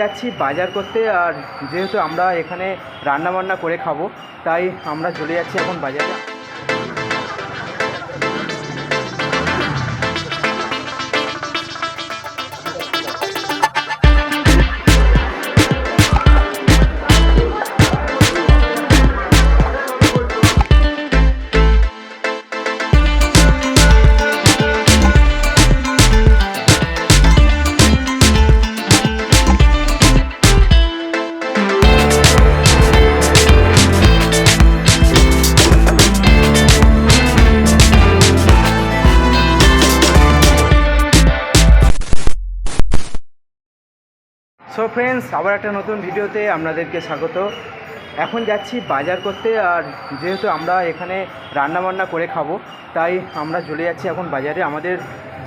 যাচ্ছি বাজার করতে, আর যেহেতু আমরা এখানে রান্না বান্না করে খাব, তাই আমরা চলে যাচ্ছি এখন বাজারে। সো ফ্রেন্ডস আবার একটা নতুন ভিডিওতে আপনাদেরকে স্বাগত। এখন যাচ্ছি বাজার করতে, আর যেহেতু আমরা এখানে রান্না বান্না করে খাব, তাই আমরা চলে যাচ্ছি এখন বাজারে। আমাদের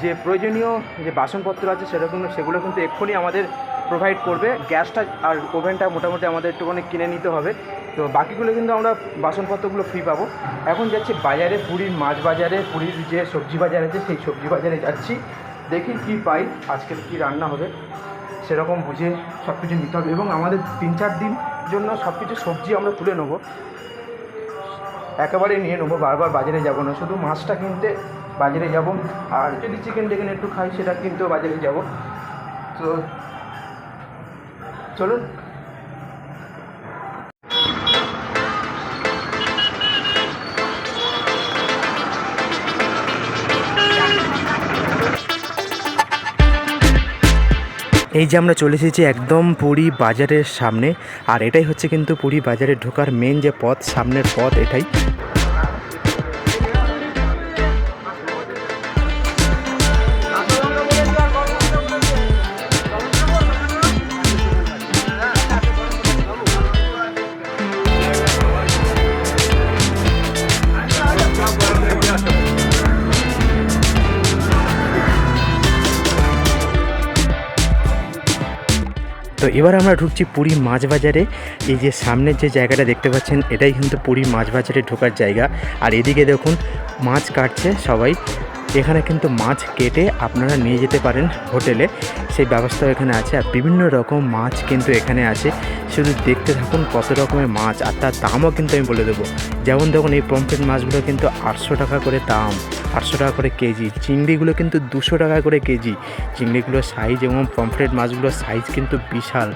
যে প্রয়োজনীয় যে বাসনপত্র আছে সেরকম সেগুলো কিন্তু এক্ষুনি আমাদের প্রোভাইড করবে। গ্যাসটা আর ওভেনটা মোটামুটি আমাদের একটুখানি কিনে নিতে হবে। তো বাকিগুলো কিন্তু আমরা বাসনপত্রগুলো ফ্রি পাবো। এখন যাচ্ছি বাজারে, পুরীর মাছ বাজারে, পুরীর যে সবজি বাজার আছে, সেই সবজি বাজারে যাচ্ছি। দেখি কি পাই, আজকের কি রান্না হবে। সেরকম বুঝে সব কিছু নিতে হবে। এবং আমাদের তিন চার দিন জন্য সব কিছু সবজি আমরা তুলে নেব। একেবারে নিয়ে নেব, বারবার বাজারে যাব না। শুধু মাছটা কিনতে বাজারে যাব, আর যদি চিকেন টিকেন একটু খাই, সেটা কিনতেও বাজারে যাব। তো চলুন এই যে আমরা চলে এসেছি একদম পুরী বাজারের সামনে, আর এটাই হচ্ছে কিন্তু পুরী বাজারে ঢোকার মেন যে পথ, সামনের পথ এটাই। তো এবার আমরা ঢুকছি পুরী মাছ বাজারে এই যে সামনের যে জায়গাটা দেখতে পাচ্ছেন, এটাই কিন্তু পুরী মাছ বাজারে ঢোকার জায়গা। আর এদিকে দেখুন, মাছ কাটছে সবাই। এখানে কিন্তু মাছ কেটে আপনারা নিয়ে যেতে পারেন হোটেলে। সেই ব্যবস্থাও এখানে আছে আর বিভিন্ন রকম মাছ কিন্তু এখানে আছে। শুধু দেখতে থাকুন কত রকমের মাছ আর তার দামও কিন্তু আমি বলে দেবো। যেমন দেখুন এই পমফ্রেট মাছগুলো কিন্তু আটশো টাকা করে দাম, আটশো টাকা করে কেজি। চিংড়িগুলো কিন্তু দুশো টাকা করে কেজি। চিংড়িগুলোর সাইজ এবং পমফ্রেট মাছগুলোর সাইজ কিন্তু বিশাল।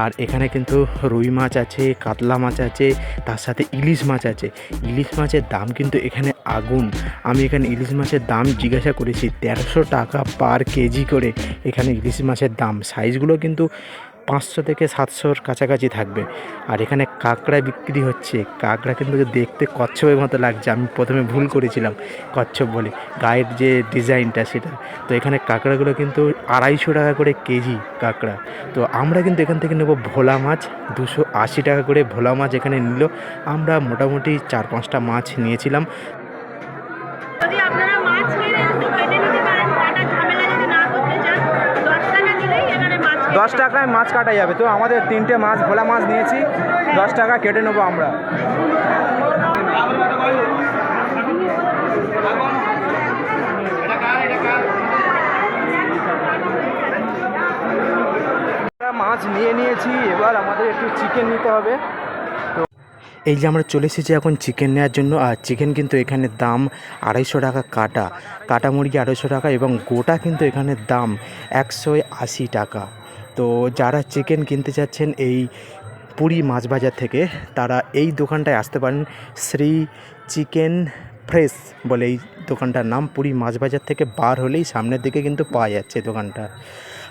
আর এখানে কিন্তু রুই মাছ আছে, কাতলা মাছ আছে, তার সাথে ইলিশ মাছ আছে। ইলিশ মাছের দাম কিন্তু এখানে আগুন। আমি এখানে ইলিশ মাছের দাম জিজ্ঞাসা করেছি, তেরোশো টাকা পার কেজি করে। এখানে ইলিশ মাছের দাম। সাইজগুলো কিন্তু পাঁচশো থেকে সাতশোর কাছাকাছি থাকবে। আর এখানে কাঁকড়া বিক্রি হচ্ছে। কাঁকড়া কিন্তু দেখতে কচ্ছপের মতো লাগছে, আমি প্রথমে ভুল করেছিলাম কচ্ছপ বলে, গায়ের যে ডিজাইনটা সেটা। তো এখানে কাঁকড়াগুলো কিন্তু আড়াইশো টাকা করে কেজি কাঁকড়া। তো আমরা কিন্তু এখান থেকে নেব ভোলা মাছ, দুশো আশি টাকা করে ভোলা মাছ এখানে নিল। আমরা মোটামুটি চার পাঁচটা মাছ নিয়েছিলাম। দশ টাকায় মাছ কাটা যাবে। তো আমাদের তিনটে মাছ, ভোলা মাছ নিয়েছি, দশ টাকা কেটে নেব আমরা। মাছ নিয়ে নিয়েছি, এবার আমাদের একটু চিকেন নিতে হবে। এই যে আমরা চলে এসেছি এখন চিকেন নেওয়ার জন্য, আর চিকেন কিন্তু এখানে দাম আড়াইশো টাকা কাটা। কাটা মুরগি আড়াইশো টাকা এবং গোটা কিন্তু এখানে দাম একশো আশি টাকা। তো যারা চিকেন কিনতে চাচ্ছেন এই পুরী মাছ বাজার থেকে, তারা এই দোকানটায় আসতে পারেন। শ্রী চিকেন ফ্রেশ বলে এই দোকানটার নাম পুরী মাছ বাজার থেকে বার হলেই সামনের দিকে কিন্তু পাওয়া যাচ্ছে দোকানটা।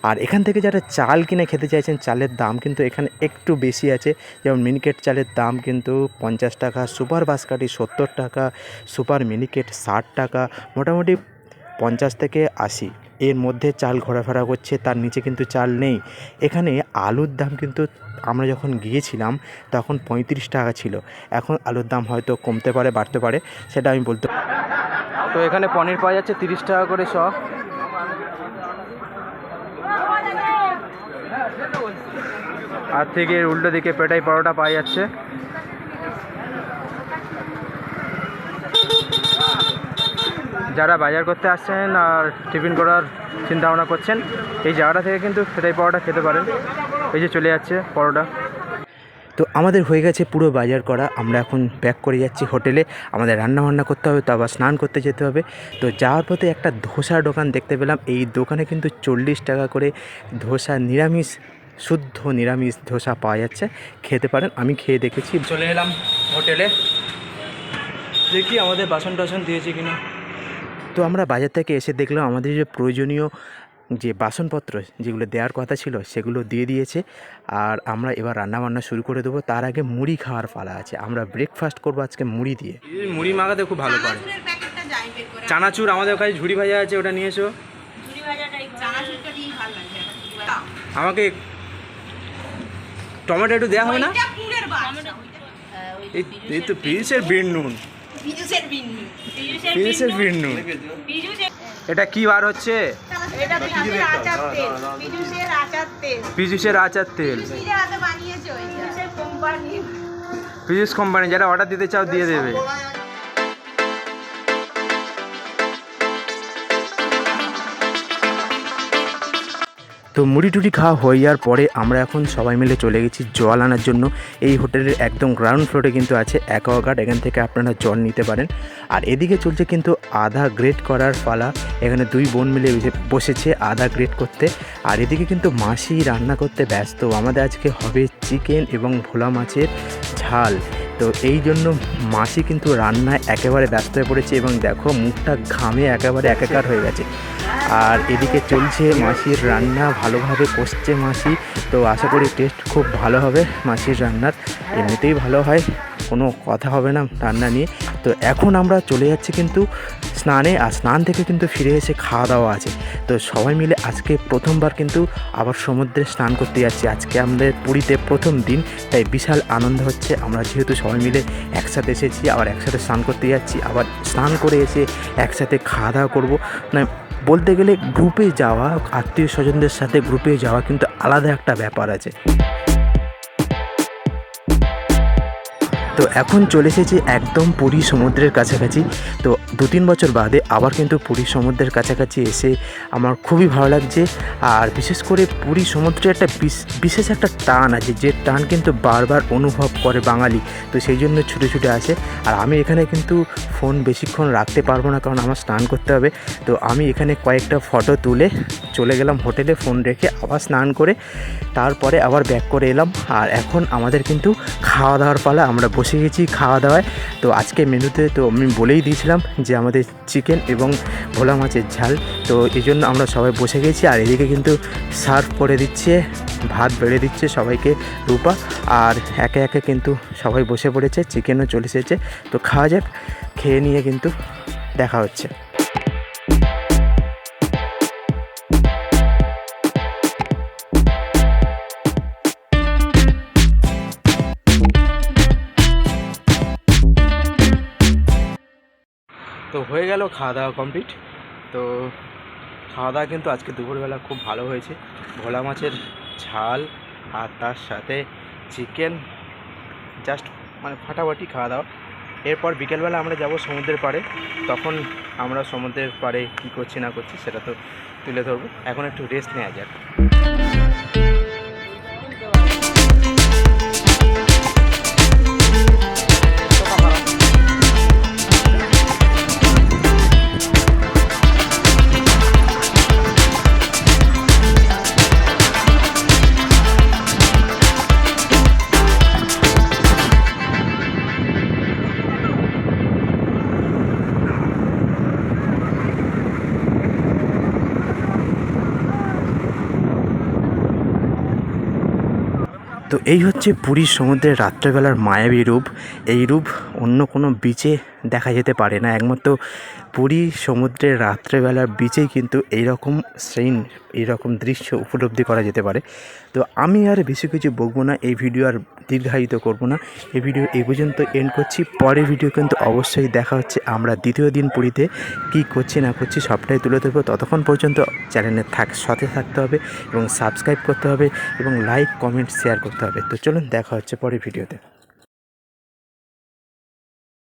আর এখান থেকে যারা চাল কিনে খেতে চাইছেন, চালের দাম কিন্তু এখানে একটু বেশি আছে। যেমন মিনিকেট চালের দাম কিন্তু পঞ্চাশ টাকা, সুপার বাসকাটি সত্তর টাকা, সুপার মিনিকেট ষাট টাকা, মোটামুটি পঞ্চাশ থেকে আশি। এর মধ্যে চাল ঘোরাফেরা করছে, তার নিচে কিন্তু চাল নেই। এখানে আলুর দাম কিন্তু আমরা যখন গিয়েছিলাম, তখন পঁয়ত্রিশ টাকা ছিল। এখন আলুর দাম হয়তো কমতে পারে, বাড়তে পারে, সেটা আমি বলতে তো এখানে পনির পাওয়া যাচ্ছে তিরিশ টাকা করে শ। আর থেকে উল্টো দিকে পেটাই পরোটা পাওয়া যাচ্ছে। যারা বাজার করতে আসছেন আর টিফিন করার চিন্তা ভাবনা করছেন, এই জায়গাটা থেকে কিন্তু পেটাই পাওয়াটা খেতে পারেন। এই যে চলে যাচ্ছে পরোটা। তো আমাদের হয়ে গেছে পুরো বাজার করা। আমরা এখন প্যাক করে যাচ্ছি হোটেলে। আমাদের রান্না বান্না করতে হবে তো আবার স্নান করতে যেতে হবে। তো যাওয়ার পথে একটা ধোসার দোকান দেখতে পেলাম। এই দোকানে কিন্তু চল্লিশ টাকা করে ধোসা নিরামিষ, শুদ্ধ নিরামিষ ধোসা পাওয়া যাচ্ছে। খেতে পারেন, আমি খেয়ে দেখেছি। চলে এলাম হোটেলে। দেখি আমাদের বাসন টাসন দিয়েছে কিনা। তো আমরা বাজার থেকে এসে দেখলাম আমাদের যে প্রয়োজনীয় যে বাসনপত্র যেগুলো দেওয়ার কথা ছিল সেগুলো দিয়ে দিয়েছে। আর আমরা এবার রান্না বান্না শুরু করে দেবো। তার আগে মুড়ি খাওয়ার পালা আছে। আমরা ব্রেকফাস্ট করব আজকে মুড়ি দিয়ে। মুড়ি মাখাতে খুব ভালো পারে চানাচুর আমাদের কাছে ঝুড়ি ভাজা আছে ওটা নিয়ে এসো। আমাকে টমেটো একটু দেওয়া হবে না? এই তো পিসের বিন নুন। পিজুসের বিন্নি। এটা কি বার হচ্ছে এটা পিজুসের আচার তেল। পিজুসের আচার তেল। পিজুসের আচার তেল পিজুসের হাতে বানিয়েছে ওইটা। পিজুসের কোম্পানি। পিজুস কোম্পানি যারা অর্ডার দিতে চাও দিয়ে দেবে তো মুড়ি টুড়ি খাওয়া হয়ে যাওয়ার পরে আমরা এখন সবাই মিলে চলে গেছি জল আনার জন্য। এই হোটেলের একদম গ্রাউন্ড ফ্লোরে কিন্তু আছে অ্যাকোয়াগার্ড এখান থেকে আপনারা জল নিতে পারেন। আর এদিকে চলছে কিন্তু আধা গ্রেড করার পালা। এখানে দুই বোন মিলে বসেছে আধা গ্রেড করতে। আর এদিকে কিন্তু মাসি রান্না করতে ব্যস্ত। আমাদের আজকে হবে চিকেন এবং ভোলা মাছের ঝাল। তো এই জন্য মাসি কিন্তু রান্নায় একেবারে ব্যস্ত হয়ে পড়েছে এবং দেখো মুখটা ঘামে একেবারে একাকার হয়ে গেছে। আর এদিকে চলছে মাসির রান্না, ভালোভাবে কষছে মাসি। তো আশা করি টেস্ট খুব ভালো হবে মাসির রান্নার। এমনিতেই ভালো হয়, কোনো কথা হবে না রান্না নিয়ে। তো এখন আমরা চলে যাচ্ছি কিন্তু স্নানে, আর স্নান থেকে কিন্তু ফিরে এসে খাওয়া দাওয়া আছে। তো সবাই মিলে আজকে প্রথমবার কিন্তু আবার সমুদ্রে স্নান করতে যাচ্ছি। আজকে আমাদের পুরীতে প্রথম দিন, তাই বিশাল আনন্দ হচ্ছে। আমরা যেহেতু সবাই মিলে একসাথে এসেছি, আবার একসাথে স্নান করতে যাচ্ছি, আবার স্নান করে এসে একসাথে খাওয়া দাওয়া করব। মানে বলতে গেলে গ্রুপে যাওয়া আত্মীয় স্বজনদের সাথে গ্রুপে যাওয়া কিন্তু আলাদা একটা ব্যাপার আছে। তো এখন চলে এসেছি একদম পুরী সমুদ্রের কাছাকাছি। তো দু তিন বছর বাদে আবার কিন্তু পুরী সমুদ্রের কাছাকাছি এসে আমার খুবই ভালো লাগছে। আর বিশেষ করে পুরী সমুদ্রে একটা বিশ- বিশেষ একটা টান আছে, যে টান কিন্তু বারবার অনুভব করে বাঙালি। তো সেই জন্য ছুটে ছুটে আসে। আর আমি এখানে কিন্তু ফোন বেশিক্ষণ রাখতে পারব না, কারণ আমার স্নান করতে হবে। তো আমি এখানে কয়েকটা ফটো তুলে চলে গেলাম হোটেলে, ফোন রেখে আবার স্নান করে তারপরে আবার ব্যাক করে এলাম। আর এখন আমাদের কিন্তু খাওয়া দাওয়ার পালা আমরা বসে গেছি খাওয়া দাওয়ায়। তো আজকে মেনুতে তো আমি বলেই দিয়েছিলাম যে আমাদের চিকেন এবং ভোলা মাছের ঝাল। তো এই জন্য আমরা সবাই বসে গেছি আর এদিকে কিন্তু সার্ভ করে দিচ্ছে, ভাত বেড়ে দিচ্ছে সবাইকে, রূপা। আর একে একে কিন্তু সবাই বসে পড়েছে, চিকেনও চলে এসেছে। তো খাওয়া যাক, খেয়ে নিয়ে কিন্তু দেখা হচ্ছে। তো হয়ে গেল খাওয়া দাওয়া কমপ্লিট তো খাওয়া দাওয়া কিন্তু আজকে দুপুরবেলা খুব ভালো হয়েছে। ভোলা মাছের ঝাল আর তার সাথে চিকেন জাস্ট মানে ফাটাফাটি খাওয়া দাওয়া এরপর বিকেলবেলা আমরা যাব সমুদ্রের পাড়ে। তখন আমরা সমুদ্রের পাড়ে কী করছি না করছি সেটা তো তুলে ধরবো। এখন একটু রেস্ট নেওয়া যাক। তো এই হচ্ছে পুরীর সমুদ্রের রাত্রেবেলার মায়াবী রূপ। এই রূপ অন্য কোনো বিচে দেখা যেতে পারে না। একমাত্র পুরী সমুদ্রের রাত্রেবেলার বিচেই কিন্তু এইরকম সিন এইরকম দৃশ্য উপলব্ধি করা যেতে পারে। তো আমি আর বেশি কিছু বকবো না, এই ভিডিও আর দীর্ঘায়িত করব না। এই ভিডিও এই পর্যন্ত এন্ড করছি। পরের ভিডিও কিন্তু অবশ্যই দেখা হচ্ছে। আমরা দ্বিতীয় দিন পুরীতে কী করছি, না করছি সবটাই তুলে ধরবো। ততক্ষণ পর্যন্ত চ্যানেলে থাক, সাথে থাকতে হবে এবং সাবস্ক্রাইব করতে হবে এবং লাইক কমেন্ট শেয়ার করতে হবে। তো চলুন, দেখা হচ্ছে পরের ভিডিওতে